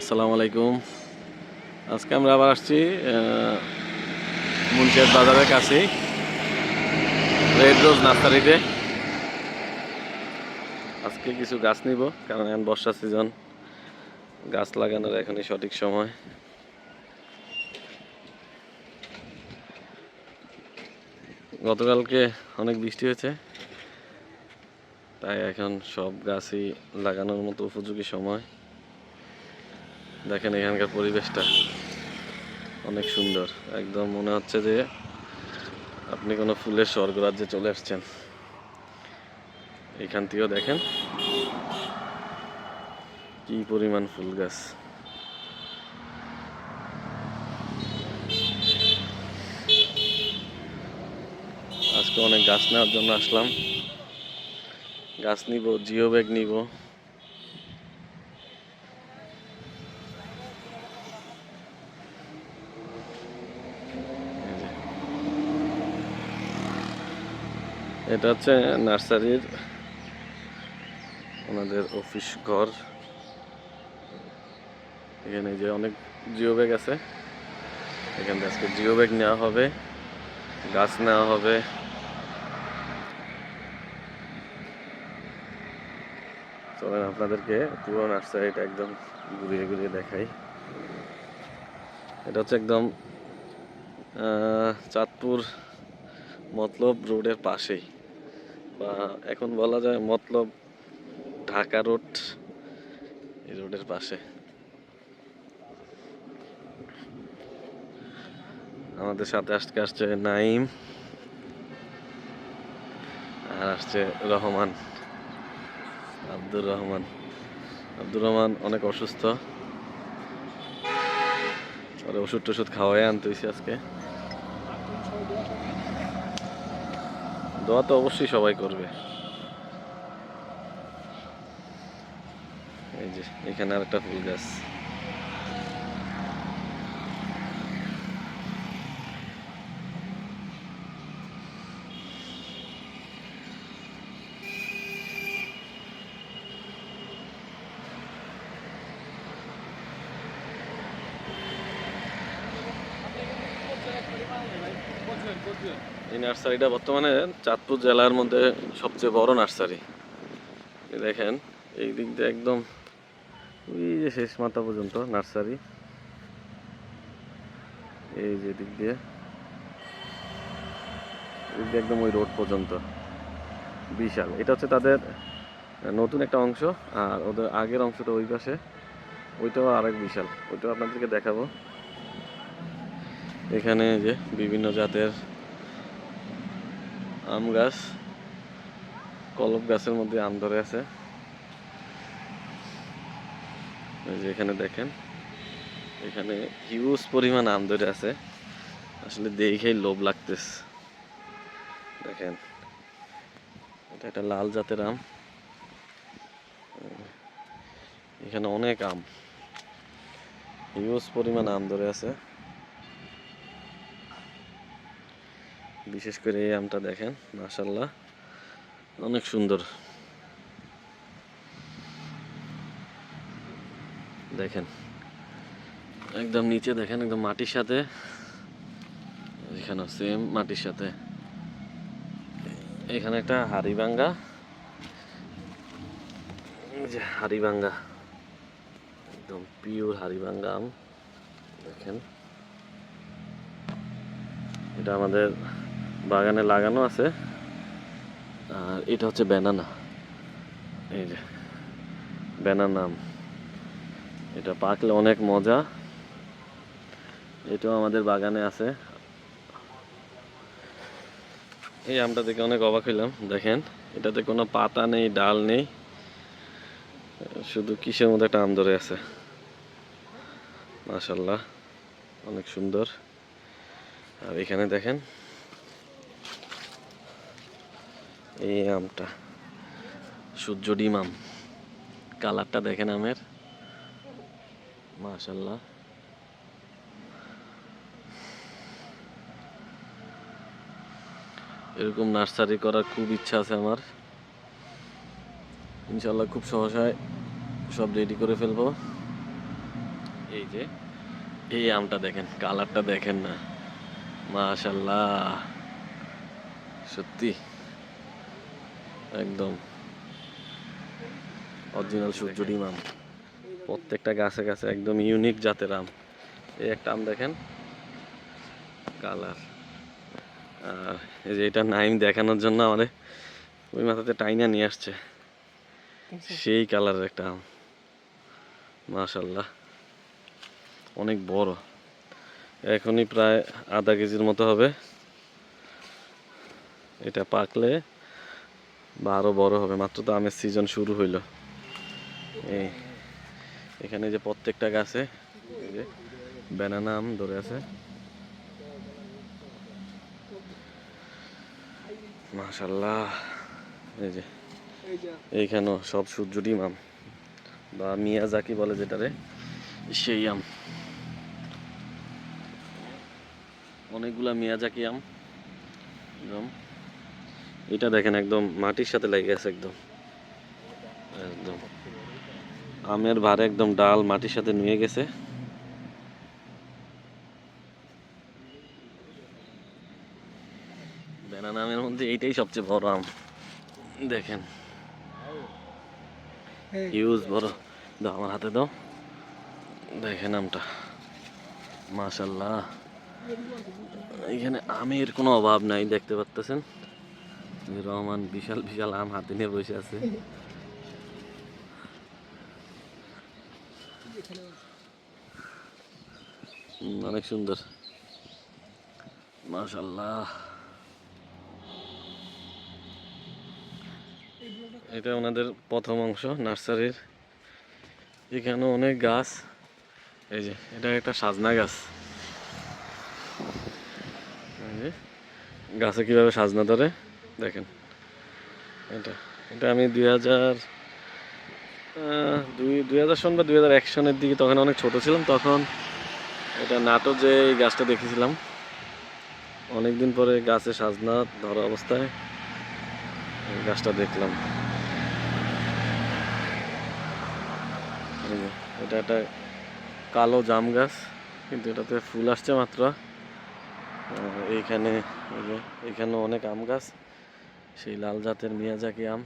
আসসালামু আলাইকুম। আজকে আমরা আবার আসছি মুন্সিয়ার বাজারের কাছেই। রেড রোজ নার্সারিতে আজকে কিছু গাছ নিব, কারণ এখন বর্ষা সিজন গাছ লাগানোর এখনই সঠিক সময়। গতকালকে অনেক বৃষ্টি হয়েছে, তাই এখন সব গাছই লাগানোর মতো উপযোগী সময়। দেখেন এখানকার পরিবেশটা। অনেক সুন্দর। একদম মনে হচ্ছে যে আপনি কোনো ফুলের স্বর্গরাজ্যে চলে আসছেন। এখান থেকেও দেখেন কি পরিমাণ ফুল গাছ। আজকে অনেক গাছ নেওয়ার জন্য আসলাম। গাছ নিব জিও ব্যাগ নিব। এটা হচ্ছে নার্সারির ওনাদের অফিস ঘর। এখানে যে অনেক জিও ব্যাগ আছে, এখান থেকে আজকে জিও ব্যাগ নেওয়া হবে, গাছ নেওয়া হবে। চলেন আপনাদেরকে পুরো নার্সারিটা একদম ঘুরিয়ে ঘুরিয়ে দেখাই। এটা হচ্ছে একদম চাঁদপুর মতলব রোডের পাশেই। বা এখন বলা যায় মতলব ঢাকা রোড, এই রোডের পাশে। আমাদের সাথে আজকে আসছে নাইম আর আসছে রহমান, আব্দুর রহমান। আব্দুর রহমান অনেক অসুস্থ। ওষুধ টষুধ খাওয়াই আনতেছি আজকে। দোয়া তো অবশ্যই সবাই করবে। এই যে এখানে আর একটা ফুল গাছ। এই নার্সারিটা বর্তমানে চাঁদপুর জেলার মধ্যে সবচেয়ে বড় নার্সারি। দেখেন, এই দিক দিয়ে একদম ওই যে শেষ মাথা পর্যন্ত নার্সারি। এই যে দিক দিয়ে, এই দিয়ে একদম ওই রোড পর্যন্ত। বিশাল। এটা হচ্ছে তাদের নতুন একটা অংশ, আর ওদের আগের অংশটা ওই পাশে। ওইটাও আরেক বিশাল। ওইটাও আপনাদেরকে দেখাবো। এখানে যে বিভিন্ন জাতের আম গাছ, কলম গাছের মধ্যে আম ধরে আছে। এখানে দেখেন, এখানে হিউজ পরিমাণ আম ধরে আছে। আসলে দেখেই লোভ লাগতেছে। দেখেন, এটা একটা লাল জাতের আম। এখানে অনেক আম। হিউজ পরিমাণ আম ধরে আছে। বিশেষ করে এই আমটা দেখেন মাশাল্লাহ অনেক সুন্দর। দেখেন, একদম নিচে দেখেন, একদম মাটির সাথে। এখানে সেম মাটির সাথে। এখানে একটা হাড়িভাঙ্গা এই যে হাড়িভাঙ্গা একদম পিওর হাড়িভাঙ্গা আম। দেখেন। এটা আমাদের বাগানে লাগানো আছে। আর এটা হচ্ছে ব্যানানা। এই যে, ব্যানানা এটা পাকলে অনেক মজা। এটাও আমাদের বাগানে আছে। এই আমটা দেখে অনেক অবাক হইলাম। দেখেন, এটাতে কোনো পাতা নেই, ডাল নেই। শুধু কিসের মধ্যে একটা আম ধরে আছে। মাশাল্লাহ অনেক সুন্দর। আর এখানে দেখেন এই আমটা। সূর্য ডিম আম। কালারটা দেখেন আমের। মাশাল্লাহ এরকম নার্সারি করার খুব ইচ্ছা আছে আমার। ইনশাল্লাহ খুব সহসায় সব রেডি করে ফেলব। এই যে, এই আমটা দেখেন, কালারটা দেখেন না। মাশাল্লাহ সত্যি। একদম। অরিজিনাল সূর্যডি আম। প্রত্যেকটা গাছে গাছে একদম ইউনিক জাতের আম। এই একটা আম দেখেন। কালার আর এই যে এটা নাইম দেখানোর জন্য আমাদের ওই মাথাতে টাইনা নিয়ে আসছে। সেই কালারের একটা আম। মাশাল্লাহ অনেক বড়। এখনই প্রায় আধা কেজির মতো হবে। এটা পাকলে বা আরও বড় হবে। মাত্র তো আমের সিজন শুরু হইল। এই, এখানে যে প্রত্যেকটা গাছে যে ব্যানানা আম ধরে আছে। মাশাল্লাহ এই যে এইখানেও সব সূর্যটি আম। বা মিয়া মিয়াজাকি বলে যেটারে, সেই আম। অনেকগুলা মিয়া মিয়াজাকি আম। এটা দেখেন একদম মাটির সাথে লেগে গেছে একদম। একদম। আমের ভারে একদম ডাল মাটির সাথে নুয়ে গেছে। ব্যানানা আমের মধ্যে এইটাই সবচেয়ে বড় আম। দেখেন। হিউজ বড়। দাও আমার হাতে দাও। দেখেন আমটা। মাশাল্লাহ এখানে আমের কোনো অভাব নাই, দেখতে পাচ্তেছেন যে রহমান বিশাল বিশাল আম হাতে নিয়ে বসে আছে। অনেক সুন্দর। মাশাল্লাহ এটা ওনাদের প্রথম অংশ, নার্সারির। এখানে অনেক গাছ। এই যে, এটা একটা সাজনা গাছ। গাছে কীভাবে সাজনা ধরে? দেখেন। এটা এটা আমি দুই হাজার দুই দুই হাজার সন বা দুই হাজার এক সনের দিকে তখন অনেক ছোট ছিলাম, তখন এটা নাটো যে এই গাছটা দেখেছিলাম, অনেকদিন পরে গাছে সাজনা ধরা অবস্থায় গাছটা দেখলাম। এটা একটা কালো জাম গাছ, কিন্তু এটাতে ফুল আসছে মাত্র। এইখানে এখানে অনেক আম গাছ। সেই লাল জাতের মিয়াজাকি আম।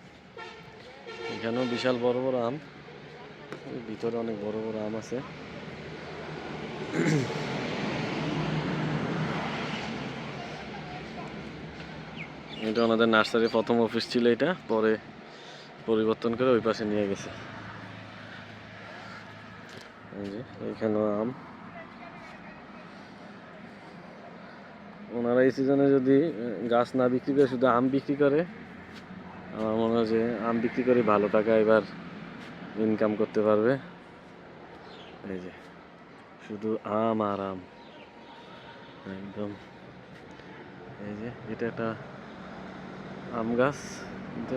এখানেও বিশাল বড় বড় আম। ভিতরে অনেক বড় বড় আম আছে। এটা ওনাদের নার্সারি প্রথম অফিস ছিল এটা। পরে পরিবর্তন করে ওই পাশে নিয়ে গেছে। এইখানেও আম। ওনারা এই সিজনে যদি গাছ না বিক্রি করে, শুধু আম বিক্রি করে, আমার মনে হয় যে আম বিক্রি করে ভালো টাকা এবার ইনকাম করতে পারবে। এই যে, শুধু আম আর আম। একদম। এই যে, এটা একটা আম গাছ। কিন্তু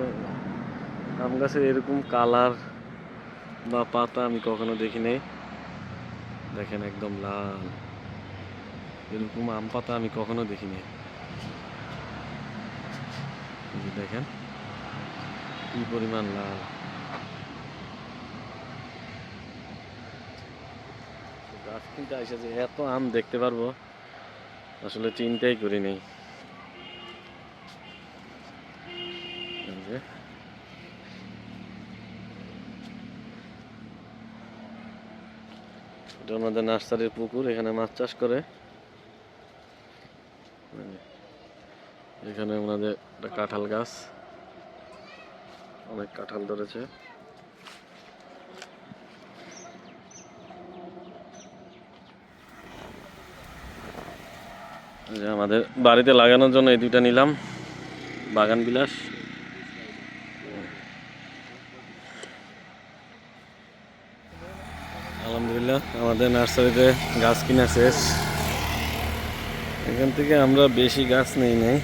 আম গাছের এরকম কালার বা পাতা আমি কখনো দেখি নাই দেখেন একদম লাল। এরকম আম পাতা আমি কখনো দেখিনি। দেখেন, কি পরিমাণ লাল। গাছ কিনতে আসে যে এত আম দেখতে পারব, আসলে চিন্তাই করি নেই। এটা নার্সারির পুকুর, এখানে মাছ চাষ করে এই যে, এখানে ওনাদের একটা কাঁঠাল গাছ। অনেক কাঁঠাল ধরেছে। যে আমাদের বাড়িতে লাগানোর জন্য এই দুইটা নিলাম। বাগান বিলাস। আলহামদুলিল্লাহ, আমাদের নার্সারিতে গাছ কিনা শেষ। এখান থেকে আমরা বেশি গাছ নেই নাই।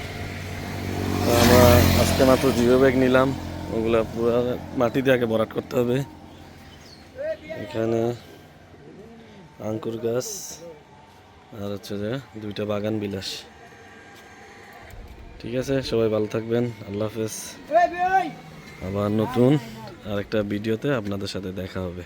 আজকে মাত্র জিরো ব্যাগ নিলাম। ওগুলা পুরো মাটি দিয়ে আগে ভরাট করতে হবে। এখানে আঙ্কুর গাছ আর হচ্ছে যে দুইটা বাগান বিলাস। ঠিক আছে, সবাই ভালো থাকবেন। আল্লাহ হাফেজ। আবার নতুন আরেকটা ভিডিওতে আপনাদের সাথে দেখা হবে।